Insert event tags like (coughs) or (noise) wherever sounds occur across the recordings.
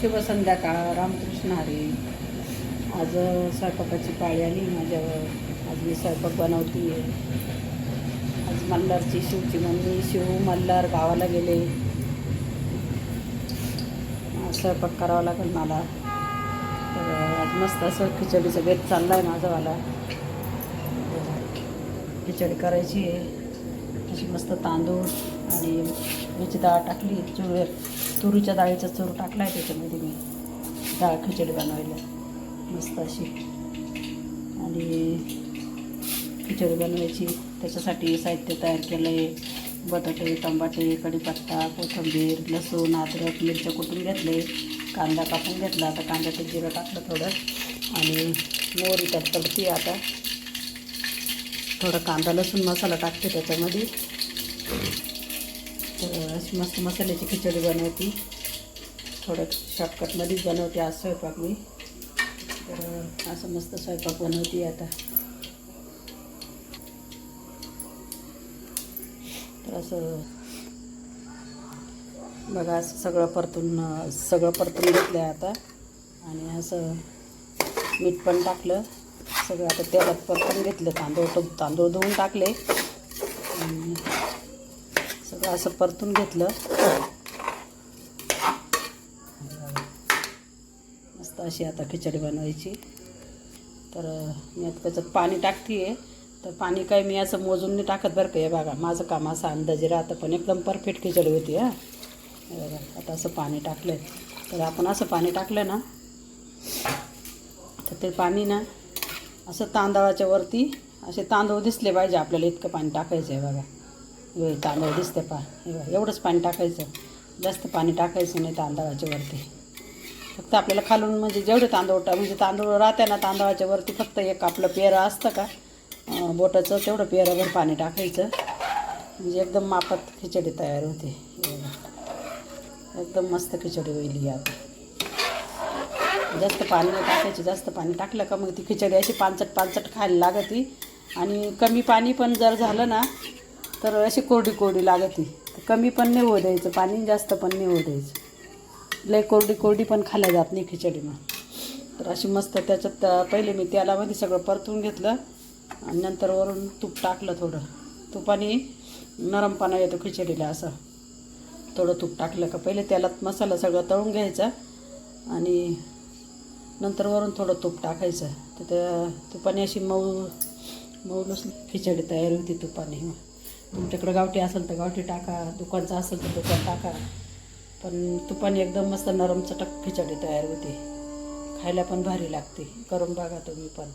शुभ संध्याकाळ रामकृष्ण हरी. आज स्वयंपाकाची पाळी आली माझ्यावर. आज मी स्वयंपाक बनवती आहे आज मल्हारची शिवची मम्मी शिव मल्हार गावाला गेले. स्वयंपाक करावा लागेल मला. तर आज मस्त असं खिचडीचं बेत चालला आहे माझावाला खिचडी करायची आहे. अशी मस्त तांदूळ आणि याची डाळ टाकली चुळवेर तुरीच्या डाळीचा चूर टाकला आहे त्याच्यामध्ये मी. डाळ खिचडी बनवायला. मस्त अशी. आणि खिचडी बनवायची. त्याच्यासाठी साहित्य तयार केलं आहे बटाटे टमाटे कढीपत्ता कोथिंबीर लसूण अद्रक मिरच्या कुटून घेतले? कांदा कापून घेतला. आता कांद्याचं जिरं टाकलं थोडं. आणि मोहरी तडतडती आता. थोडा कांदा लसूण मसाला टाकते त्याच्यामध्ये. अशी मस्त मसाल्याची खिचडी बनवते. थोडं शॉर्टकटमध्येच बनवते आज स्वयंपाक मी. तर असं मस्त स्वयंपाक बनवते आता. तर असं बघा असं सगळं परतून सगळं परतून घेतलं आहे आता. आणि असं मीठ पण टाकलं. सगळं आता तेलात परतून घेतलं. तांदूळ तांदूळ धुवून टाकले. असं परतून घेतलं. मस्त अशी आता खिचडी बनवायची. तर मी आता त्याच्यात पाणी टाकते आहे तर पाणी काय मी असं मोजून नाही टाकत बरं का. हे बघा माझं काम असं अंदाजे राहतं पण एकदम परफेक्ट खिचडी होती हां. बघा आता असं पाणी टाकलं आहे तर आपण असं पाणी टाकलं ना तर ते पाणी ना असं तांदळाच्या वरती असे तांदूळ दिसले पाहिजे आपल्याला इतकं पाणी टाकायचं आहे बघा. तांदूळ दिसते पा. हे एवढंच पाणी टाकायचं. जास्त पाणी टाकायचं नाही तांदळाच्या वरती. फक्त आपल्याला खालून म्हणजे जेवढे तांदूळ टा म्हणजे तांदूळ राहते ना तांदळाच्या वरती फक्त एक आपलं पेरं असतं का? बोटाचं तेवढं पेराभर पाणी टाकायचं. म्हणजे एकदम मापात खिचडी तयार होते. एकदम मस्त खिचडी होईल आता. जास्त पाणी टाकायची टाकायचं. जास्त पाणी टाकलं का मग ती खिचडी अशी पानचट पानचट खायला लागती. आणि कमी पाणी पण जर झालं ना तर अशी कोरडी कोरडी लागती. कमी पण नाही होऊ द्यायचं पाणी जास्त पण नाही होऊ द्यायचं. लय कोरडी कोरडी पण खाल्ल्या जात नाही खिचडी मग तर अशी मस्त त्याच्यात पहिले मी तेलामध्ये सगळं परतून घेतलं आणि नंतर वरून तूप टाकलं थोडं. तुपाने नरमपणा येतो खिचडीला असं. थोडं तूप टाकलं का पहिले तेलात मसाला सगळं तळून घ्यायचा आणि नंतर वरून थोडं तूप टाकायचं. तर त्या तुपाने अशी मऊ मऊलूस खिचडी तयार होती तुपाने. तुमच्याकडं गावठी असेल तर गावठी टाका दुकानचं असेल तर दुकान टाका. पण तुपाने एकदम मस्त नरम चटक खिचडी तयार होते. खायला पण भारी लागते. करून बघा तुम्ही पण.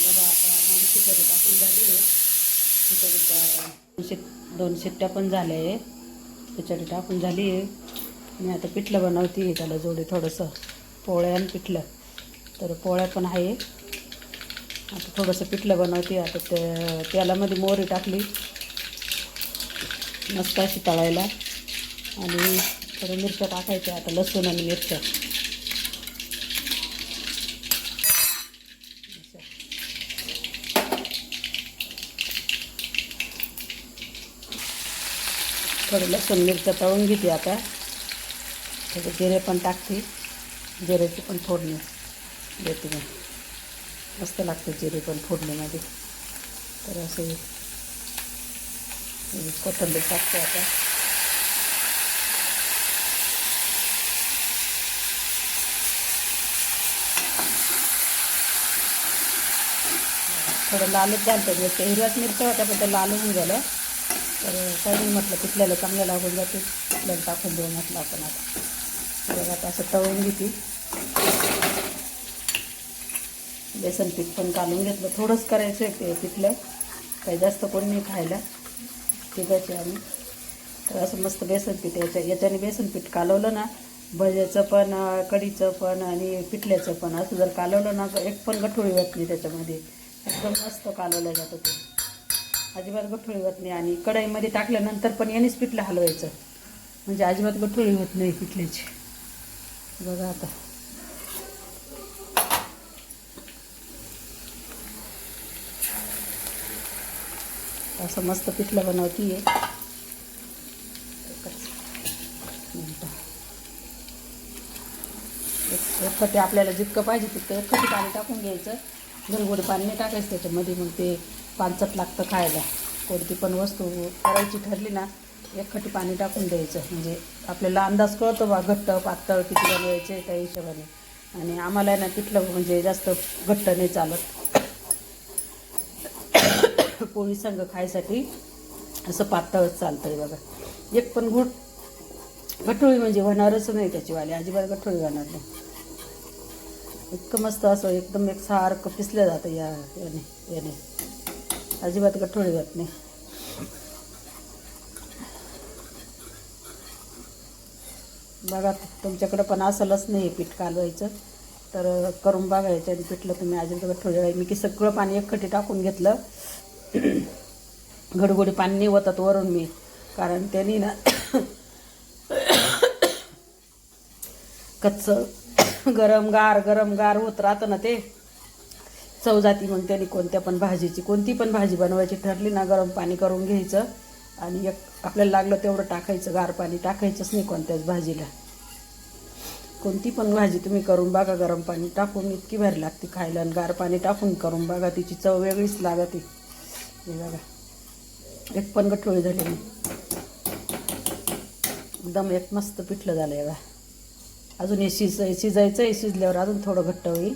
बघा आता माझी खिचडी टाकून झाली आहे. खिचडी शिट दोन शिट्ट्या पण झाल्या आहे. खिचडी टाकून झाली आहे. मी आता पिठलं बनवते त्याला जोडी थोडंसं पोळ्या आणि पिठलं. तर पोळ्या पण आहे. आता थोडंसं पिठलं बनवते आता ते तेलामध्ये मोहरी टाकली. मस्त अशी तळायला. आणि थोडं मिरच्या टाकायच्या आता लसूण आणि मिरच्या. थोडं लसूण मिरच्या तळून घेते आता. थोडं जिरे पण टाकते. जिऱ्याची पण फोडणी देते मी. मस्त लागते जिरे पण फोडणीमध्ये. तर हे कोथिंबीर टाकते आता. थोडं लालच झालं तर ते हिरव्याच मिरच्या होत्या, पण लाल होऊन गेल्या तर काही म्हटलं लागून जाते टाकून देऊ म्हटलं आता. बेसन पीठ पण काढून घेतलं. थोडंच करायचं आहे ते पिठलं. काही जास्त कोण नाही खायला. तिघाचे आम्ही तर असं मस्त बेसन पीठ याच्या याच्याने बेसन पीठ कालवलं ना भज्याचं पण कढीचं पण आणि पिठल्याचं पण. असं जर कालवलं ना तर एक पण गठोळी होत नाही त्याच्यामध्ये. एकदम मस्त कालवलं जातं ते. अजिबात गठोळी होत नाही आणि कढईमध्ये टाकल्यानंतर पण यानेच पिठलं हलवायचं. म्हणजे अजिबात गठोळी होत नाही पिठल्याची. बघा आता. असं मस्त पिठलं बनवती आहे खते आपल्याला जितकं पाहिजे तितकं खते पाणी टाकून घ्यायचं. गलगोड पाणी नाही टाकायचं त्याच्यामध्ये मग ते पानचट लागतं खायला. कोणती पण वस्तू करायची ठरली ना एक खटी पाणी टाकून द्यायचं. म्हणजे आपल्याला अंदाज कळतो बा घट्ट पातळ किती बनवायचे त्या हिशोबाने. आणि आम्हाला ना तिथलं म्हणजे जास्त घट्ट नाही चालत. पोळी संघ खायसाठी. असं पातळच चालतं आहे बघा. एक पण घुट गठोळी म्हणजे होणारच नाही त्याचीवाली. अजिबात गठोळी होणार नाही. इतकं मस्त असं एकदम एक सारखं पिसलं जातं या याने याने. अजिबात गठोळी जात नाही. बघा तुमच्याकडं पण असलंच नाही पीठ कालवायचं. तर करून बघायचं आणि पिठलं तुम्ही अजिबात गठोळी मी की सगळं पाणी एकखटी टाकून घेतलं. घडघडी पाणी नाही होतात वरून मी. कारण त्यांनी ना कच्चं गरम गार गरम गार होत राहतं ना ते. चव जाती मग त्यांनी कोणत्या पण भाजीची. कोणती पण भाजी बनवायची ठरली ना गरम पाणी करून घ्यायचं आणि एक आपल्याला लागलं तेवढं टाकायचं गार पाणी टाकायचंच नाही कोणत्याच भाजीला. कोणती पण भाजी तुम्ही करून बघा गरम पाणी टाकून इतकी भारी लागते खायला आणि गार पाणी टाकून करून बघा तिची चव वेगळीच लागते. हे बघा. एक पण गठोळी झाली नाही एकदम एक मस्त पिठलं झालं आहे बघा. अजून हे शिज शिजायचं आहे शिजल्यावर अजून थोडं घट्ट होईल.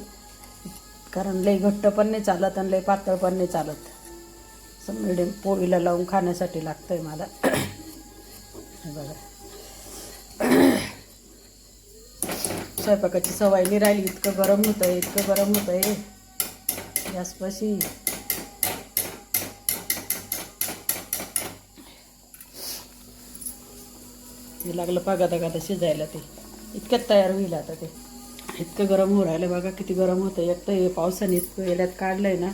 कारण लई घट्ट पण नाही चालत आणि लई पातळ पण नाही चालत. असं मिडियम पोळीला लावून खाण्यासाठी लागतं आहे मला. हे बघा. स्वयंपाकाची सवय नाही राहिली. इतकं गरम होतं आहे इतकं गरम होतं आहे गॅसपाशी. ते लागलं पा गादा शिजायला ते. इतक्यात तयार होईल आता ते. इतकं गरम हो राहिलं बघा किती गरम होतं. एक तर हे पावसाने इतकं याल्यात आहे ना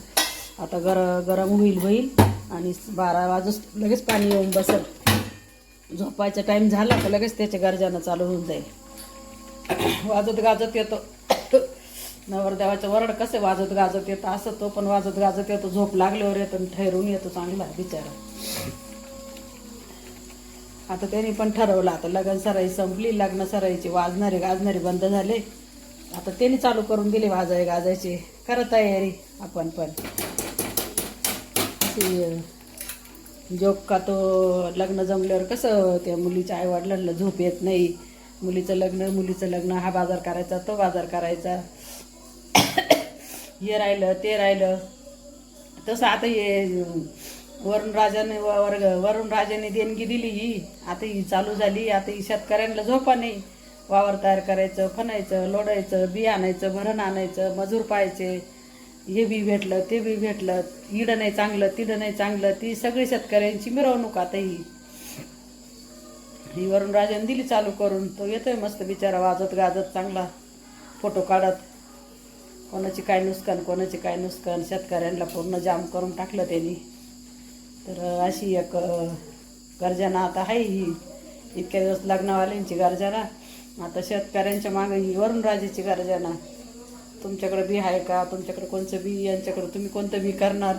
आता गर गरम होईल होईल आणि बारा वाजूस लगेच पाणी येऊन बसल. झोपायचा टाईम झाला तर लगेच त्याच्या गरजानं चालू होऊन जाईल. वाजत गाजत येतो. नवरदेवाचं वरड कसं वाजत गाजत येतं असं तो पण वाजत गाजत येतो. झोप लागल्यावर येतो आणि ठरून येतो चांगला बिचारा. आता त्यांनी पण ठरवलं आता लग्न सराई संपली लग्न सराईची वाजणारे गाजणारे बंद झाले. आता त्यांनी चालू करून दिले वाजाय गाजायचे खरं तयारी आपण पण. जोक का तो लग्न जमल्यावर कसं त्या मुलीच्या आईवडिलांना झोप येत नाही. मुलीचं लग्न मुलीचं लग्न हा बाजार करायचा तो बाजार करायचा. (coughs) हे राहिलं ते राहिलं. तसं आता हे वरुण राजाने वर्ग वरुण राजाने देणगी दिली ही. आता ही चालू झाली. आता ही शेतकऱ्यांना झोपा नाही. वावर तयार करायचं फनायचं लोडायचं बी आणायचं भरण आणायचं मजूर पाहायचे. हे बी भेटलं ते बी भेटलं इडं नाही चांगलं तिडं नाही चांगलं. ती सगळी शेतकऱ्यांची मिरवणूक आता ही. ही वरुण राजाने दिली चालू करून. तो येतोय मस्त बिचारा वाजत गाजत चांगला. फोटो काढत. कोणाची काय नुकसान कोणाची काय नुकसान शेतकऱ्यांना पूर्ण जाम करून टाकलं त्यांनी. तर अशी एक गर्जना आता आहे ही. इतक्या दिवस लग्नवाल्यांची गर्जना. आता शेतकऱ्यांच्या मागे ही वरुणराजेची गर्जना. तुमच्याकडे बी आहे का? तुमच्याकडे कोणतं बी? यांच्याकडे तुम्ही कोणतं बी करणार?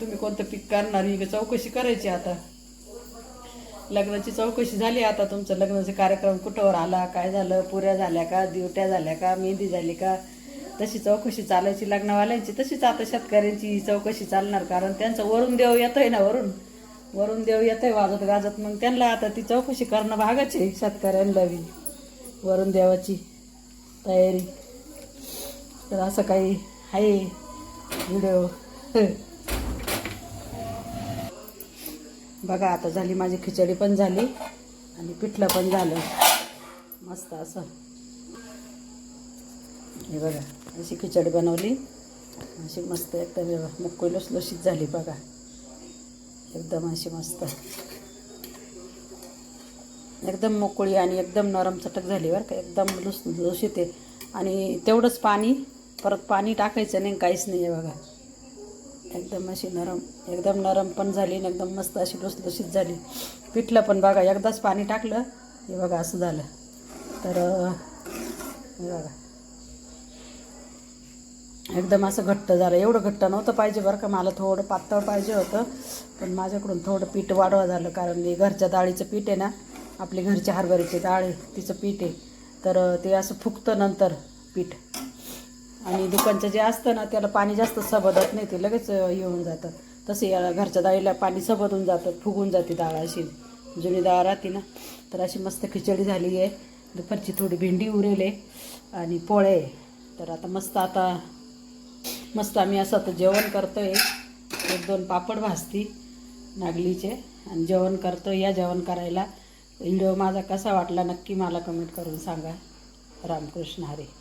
तुम्ही कोणतं पीक करणार? ही चौकशी करायची आता. लग्नाची चौकशी झाली आता. तुमचं लग्नाचे कार्यक्रम कुठंवर आला? काय झालं? पुऱ्या झाल्या का? दिवट्या झाल्या का? मेहंदी झाली का? तशी चौकशी चालायची लग्नवाल्यांची तशीच आता शेतकऱ्यांची चौकशी चालणार कारण त्यांचं वरून देव येतोय ना वरून. वरून देव येतोय वाजत गाजत मग त्यांना आता ती चौकशी करणं भागच आहे शेतकऱ्यांना बी. वरून देवाची तयारी. तर असं काही आहे व्हिडिओ. बघा आता झाली माझी खिचडी पण झाली आणि पिठलं पण झालं. मस्त असं. हे बघा. अशी खिचडी बनवली अशी मस्त एकदम मुक्कोई लुसलुशीत झाली बघा. एकदम अशी मस्त. एकदम मोकळी आणि एकदम नरम चटक झाली बरं का. एकदम लुस लुस येते आणि तेवढंच पाणी परत पाणी टाकायचं नाही काहीच नाही आहे बघा. एकदम अशी नरम एकदम नरम पण झाली आणि एकदम मस्त अशी लुसलुशीत झाली. पिठलं पण बघा एकदाच पाणी टाकलं हे बघा असं झालं. तर हे बघा. एकदम असं घट्ट झालं. एवढं घट्ट नव्हतं पाहिजे बरं का. मला थोडं पातळ पाहिजे होतं. पण माझ्याकडून थोडं पीठ वाढवा झालं. कारण मी घरच्या डाळीचं पीठ आहे ना आपली घरची हरभऱ्याची डाळ आहे तिचं पीठ आहे. तर ते असं फुगतं नंतर पीठ. आणि दुकानचं जे असतं ना त्याला पाणी जास्त सबदत नाही. ते लगेच येऊन जातं. तसे या घरच्या डाळीला पाणी सबदून जातं. फुगून जाते डाळ अशी. जुनी डाळ राहते ना तर अशी मस्त खिचडी झाली आहे. दुपारची थोडी भेंडी उरेले आणि पोळे तर आता मस्त आता मस्त आम्ही असं आता जेवण करतो आहे एक दोन पापड भाजती नागलीचे आणि जेवण करतो या जेवण करायला. व्हिडिओ माझा कसा वाटला नक्की मला कमेंट करून सांगा. रामकृष्ण हरे.